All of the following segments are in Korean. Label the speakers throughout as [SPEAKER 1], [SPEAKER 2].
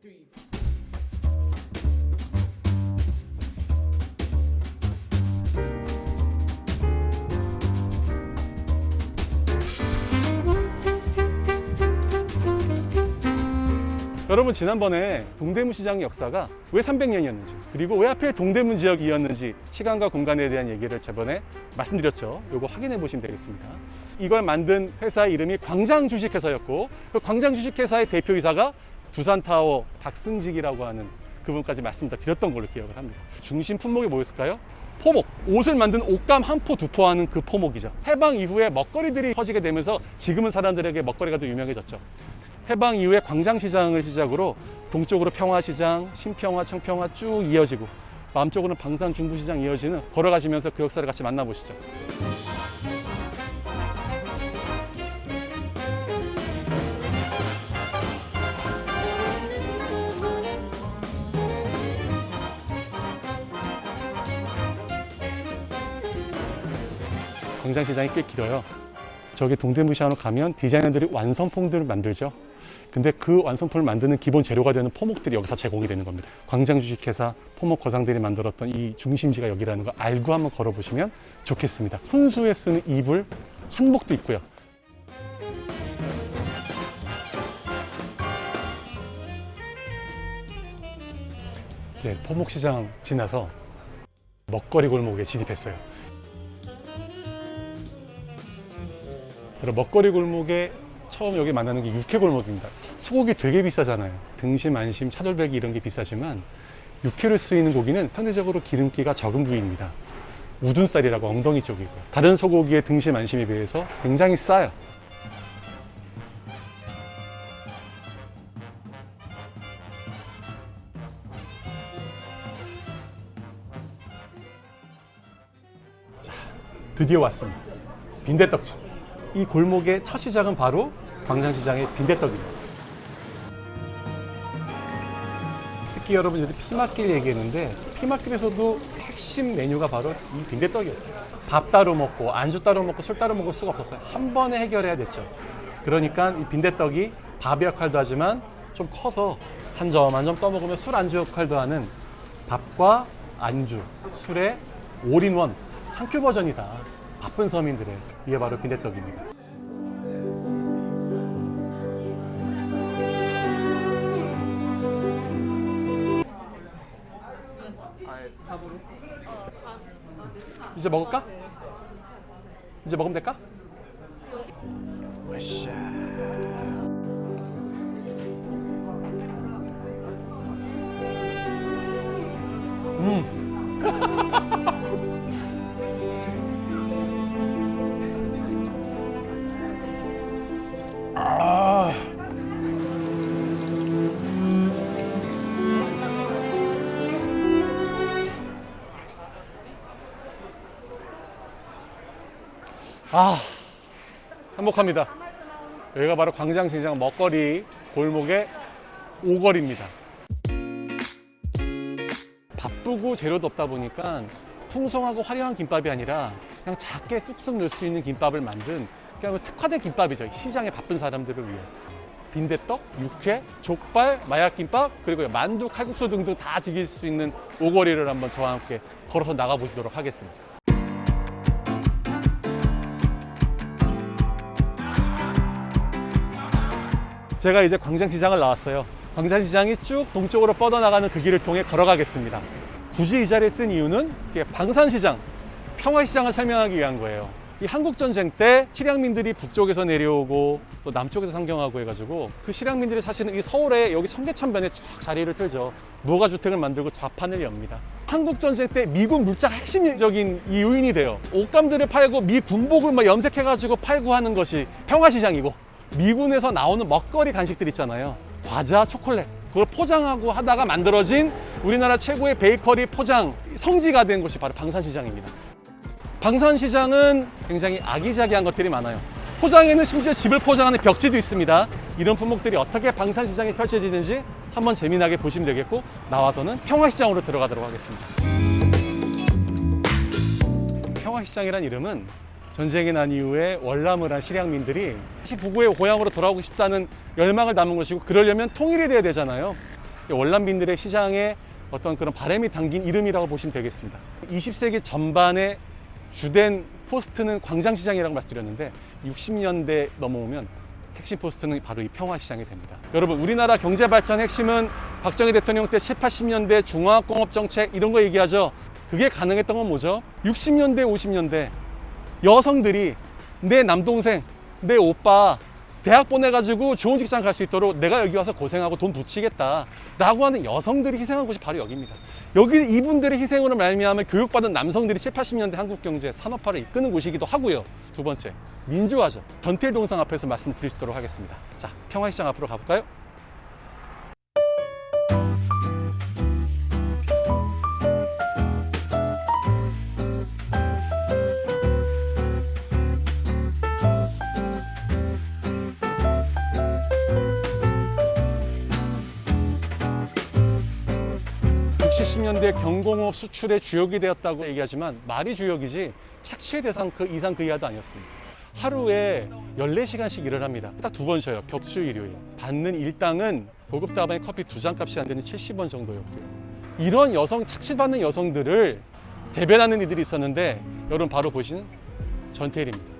[SPEAKER 1] three.
[SPEAKER 2] 여러분 지난번에 동대문 시장의 역사가 왜 300년이었는지 그리고 왜 하필 동대문 지역이었는지 시간과 공간에 대한 얘기를 저번에 말씀드렸죠. 요거 확인해 보시면 되겠습니다. 이걸 만든 회사 이름이 광장 주식회사였고 그 광장 주식회사의 대표이사가 두산타워 박승직이라고 하는 그분까지 말씀 다 드렸던 걸로 기억을 합니다. 중심 품목이 뭐였을까요? 포목, 옷을 만든 옷감 한 포 두 포 하는 그 포목이죠. 해방 이후에 먹거리들이 퍼지게 되면서 지금은 사람들에게 먹거리가 더 유명해졌죠. 해방 이후에 광장시장을 시작으로 동쪽으로 평화시장, 신평화, 청평화 쭉 이어지고 남쪽으로는 방산 중부시장 이어지는 걸어가시면서 그 역사를 같이 만나보시죠. 광장시장이 꽤 길어요. 저기 동대문시장으로 가면 디자이너들이 완성품들을 만들죠. 근데 그 완성품을 만드는 기본 재료가 되는 포목들이 여기서 제공이 되는 겁니다. 광장 주식회사 포목 거상들이 만들었던 이 중심지가 여기라는 거 알고 한번 걸어보시면 좋겠습니다. 혼수에 쓰는 이불 한복도 있고요. 네, 포목시장 지나서 먹거리 골목에 진입했어요. 그리고 먹거리 골목에 처음 여기 만나는 게 육회 골목입니다. 소고기 되게 비싸잖아요. 등심, 안심, 차돌배기 이런 게 비싸지만 육회로 쓰이는 고기는 상대적으로 기름기가 적은 부위입니다. 우둔살이라고 엉덩이 쪽이고요. 다른 소고기의 등심, 안심에 비해서 굉장히 싸요. 자, 드디어 왔습니다. 빈대떡집. 이 골목의 첫 시작은 바로 광장시장의 빈대떡입니다. 특히 여러분 여기 피맛길 얘기했는데 피맛길에서도 핵심 메뉴가 바로 이 빈대떡이었어요. 밥 따로 먹고 안주 따로 먹고 술 따로 먹을 수가 없었어요. 한 번에 해결해야 됐죠. 그러니까 이 빈대떡이 밥의 역할도 하지만 좀 커서 한 점 한 점 떠먹으면 술 안주 역할도 하는 밥과 안주, 술의 올인원 한큐 버전이다. 바쁜 서민들의 이게 바로 빈대떡입니다. 이제 먹을까? 이제 먹으면 될까? 음. 아, 행복합니다. 여기가 바로 광장시장 먹거리 골목의 오거리입니다. 바쁘고 재료도 없다 보니까 풍성하고 화려한 김밥이 아니라 그냥 작게 쑥쑥 넣을 수 있는 김밥을 만든 그냥 특화된 김밥이죠. 시장에 바쁜 사람들을 위해. 빈대떡, 육회, 족발, 마약김밥, 그리고 만두, 칼국수 등등 다 즐길 수 있는 오거리를 한번 저와 함께 걸어서 나가보시도록 하겠습니다. 제가 이제 광장시장을 나왔어요. 광장시장이 쭉 동쪽으로 뻗어나가는 그 길을 통해 걸어가겠습니다. 굳이 이 자리에 쓴 이유는 방산시장, 평화시장을 설명하기 위한 거예요. 이 한국전쟁 때 실향민들이 북쪽에서 내려오고 또 남쪽에서 상경하고 해가지고 그 실향민들이 사실은 이 서울에 여기 청계천변에 쫙 자리를 틀죠. 무가주택을 만들고 좌판을 엽니다. 한국전쟁 때 미군 물자가 핵심적인 이 요인이 돼요. 옷감들을 팔고 미 군복을 막 염색해가지고 팔고 하는 것이 평화시장이고 미군에서 나오는 먹거리 간식들 있잖아요. 과자, 초콜릿. 그걸 포장하고 하다가 만들어진 우리나라 최고의 베이커리 포장 성지가 된 곳이 바로 방산시장입니다. 방산시장은 굉장히 아기자기한 것들이 많아요. 포장에는 심지어 집을 포장하는 벽지도 있습니다. 이런 품목들이 어떻게 방산시장에 펼쳐지는지 한번 재미나게 보시면 되겠고 나와서는 평화시장으로 들어가도록 하겠습니다. 평화시장이란 이름은 전쟁이 난 이후에 월남을 한 실향민들이 다시 부구의 고향으로 돌아오고 싶다는 열망을 담은 것이고 그러려면 통일이 돼야 되잖아요. 월남민들의 시장에 어떤 그런 바람이 담긴 이름이라고 보시면 되겠습니다. 20세기 전반의 주된 포스트는 광장시장이라고 말씀드렸는데 60년대 넘어오면 핵심 포스트는 바로 이 평화시장이 됩니다. 여러분 우리나라 경제 발전 핵심은 박정희 대통령 때 7, 80년대 중화공업 정책 이런 거 얘기하죠. 그게 가능했던 건 뭐죠? 60년대, 50년대 여성들이 내 남동생, 내 오빠 대학 보내가지고 좋은 직장 갈 수 있도록 내가 여기 와서 고생하고 돈 붙이겠다 라고 하는 여성들이 희생한 곳이 바로 여기입니다. 여기 이분들의 희생으로 말미암아 교육받은 남성들이 7, 80년대 한국 경제 산업화를 이끄는 곳이기도 하고요. 두 번째 민주화죠. 전태일 동상 앞에서 말씀드릴 수 있도록 하겠습니다. 자 평화시장 앞으로 가볼까요? 70년대 경공업 수출의 주역이 되었다고 얘기하지만 말이 주역이지 착취의 대상 그 이상 그 이하도 아니었습니다. 하루에 14시간씩 일을 합니다. 딱 두 번 쉬어요. 격주 일요일. 받는 일당은 고급 다방에 커피 두 잔 값이 안 되는 70원 정도였고요. 이런 여성 착취받는 여성들을 대변하는 이들이 있었는데 여러분 바로 보시는 전태일입니다.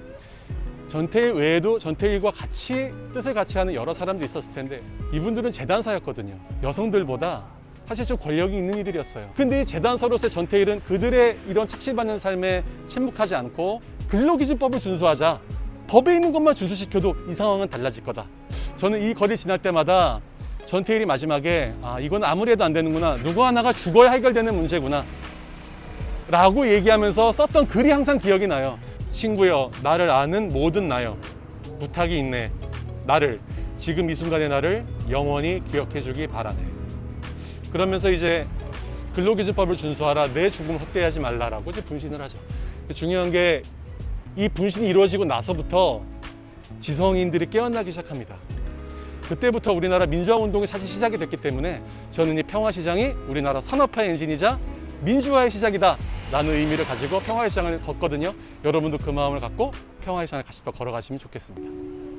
[SPEAKER 2] 전태일 외에도 전태일과 같이 뜻을 같이 하는 여러 사람들이 있었을 텐데 이분들은 재단사였거든요. 여성들보다 사실 좀 권력이 있는 이들이었어요. 근데 이 재단사로서의 전태일은 그들의 이런 착취받는 삶에 침묵하지 않고 근로기준법을 준수하자. 법에 있는 것만 준수시켜도 이 상황은 달라질 거다. 저는 이 거리 지날 때마다 전태일이 마지막에 아 이건 아무리 해도 안 되는구나. 누구 하나가 죽어야 해결되는 문제구나. 라고 얘기하면서 썼던 글이 항상 기억이 나요. 친구여, 나를 아는 모든 나여. 부탁이 있네. 나를, 지금 이 순간의 나를 영원히 기억해 주기 바라네. 그러면서 이제 근로기준법을 준수하라. 내 죽음을 헛되하지 말라라고 이제 분신을 하죠. 중요한 게 이 분신이 이루어지고 나서부터 지성인들이 깨어나기 시작합니다. 그때부터 우리나라 민주화 운동이 사실 시작이 됐기 때문에 저는 이 평화 시장이 우리나라 산업화의 엔진이자 민주화의 시작이다 라는 의미를 가지고 평화의 시장을 걷거든요 여러분도 그 마음을 갖고 평화의 시장을 같이 더 걸어가시면 좋겠습니다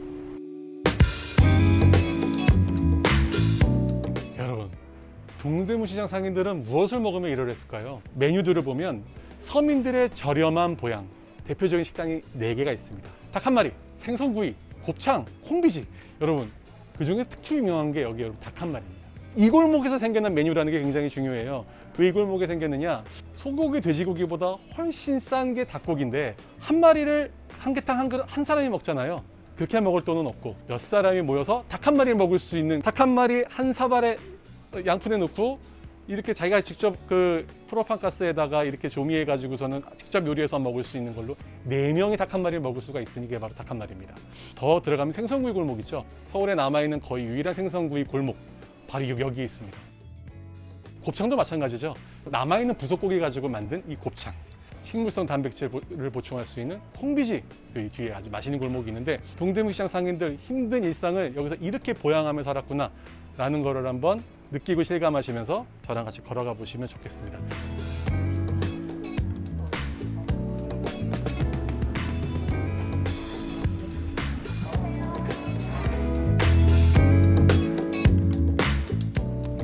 [SPEAKER 2] 동대문 시장 상인들은 무엇을 먹으며 일을 했을까요? 메뉴들을 보면 서민들의 저렴한 보양 대표적인 식당이 4개가 있습니다 닭 한 마리, 생선구이, 곱창, 콩비지 여러분 그 중에 특히 유명한 게 여기 여러분 닭 한 마리입니다 이 골목에서 생겨난 메뉴라는 게 굉장히 중요해요. 왜 이 골목에 생겼느냐? 소고기, 돼지고기보다 훨씬 싼 게 닭고기인데 한 마리를 한 개당 한 그릇 한 사람이 먹잖아요. 그렇게 먹을 돈은 없고 몇 사람이 모여서 닭 한 마리 먹을 수 있는 닭 한 마리 한 사발에 양푼에 넣고 이렇게 자기가 직접 그 프로판 가스에다가 이렇게 조미해 가지고서는 직접 요리해서 먹을 수 있는 걸로 네 명이 닭 한 마리를 먹을 수가 있으니 이게 바로 닭 한 마리입니다. 더 들어가면 생선구이 골목 있죠. 서울에 남아 있는 거의 유일한 생선구이 골목 바로 여기에 있습니다. 곱창도 마찬가지죠. 남아 있는 부속고기 가지고 만든 이 곱창. 식물성 단백질을 보충할 수 있는 콩비지 또이 뒤에 아주 맛있는 골목이 있는데 동대문 시장 상인들 힘든 일상을 여기서 이렇게 보양하며 살았구나 라는 거를 한번 느끼고 실감하시면서 저랑 같이 걸어가 보시면 좋겠습니다.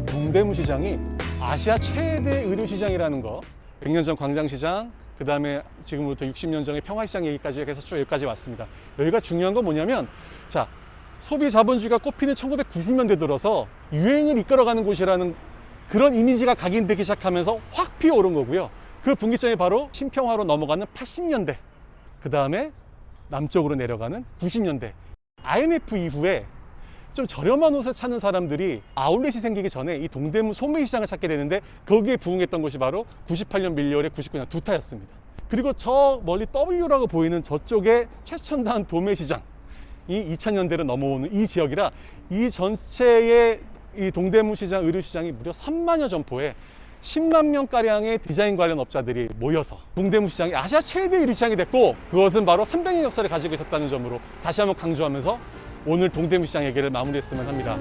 [SPEAKER 2] 동대문 시장이 아시아 최대 의류 시장이라는 거 100년 전 광장시장 그 다음에 지금부터 60년 전의 평화시장 얘기까지 해서 쭉 여기까지 왔습니다 여기가 중요한 건 뭐냐면 자 소비 자본주의가 꽃피는 1990년대 들어서 유행을 이끌어가는 곳이라는 그런 이미지가 각인되기 시작하면서 확 피어오른 거고요 그 분기점이 바로 신평화로 넘어가는 80년대 그 다음에 남쪽으로 내려가는 90년대 IMF 이후에 좀 저렴한 옷을 찾는 사람들이 아울렛이 생기기 전에 이 동대문 소매시장을 찾게 되는데 거기에 부응했던 곳이 바로 98년 밀리얼의 99년 두타였습니다. 그리고 저 멀리 W라고 보이는 저쪽에 최첨단 도매시장 이 2000년대로 넘어오는 이 지역이라 이 전체의 이 동대문 시장 의류 시장이 무려 3만여 점포에 10만 명가량의 디자인 관련 업자들이 모여서 동대문 시장이 아시아 최대 의류 시장이 됐고 그것은 바로 300년 역사를 가지고 있었다는 점으로 다시 한번 강조하면서 오늘 동대문 시장 얘기를 마무리했으면 합니다.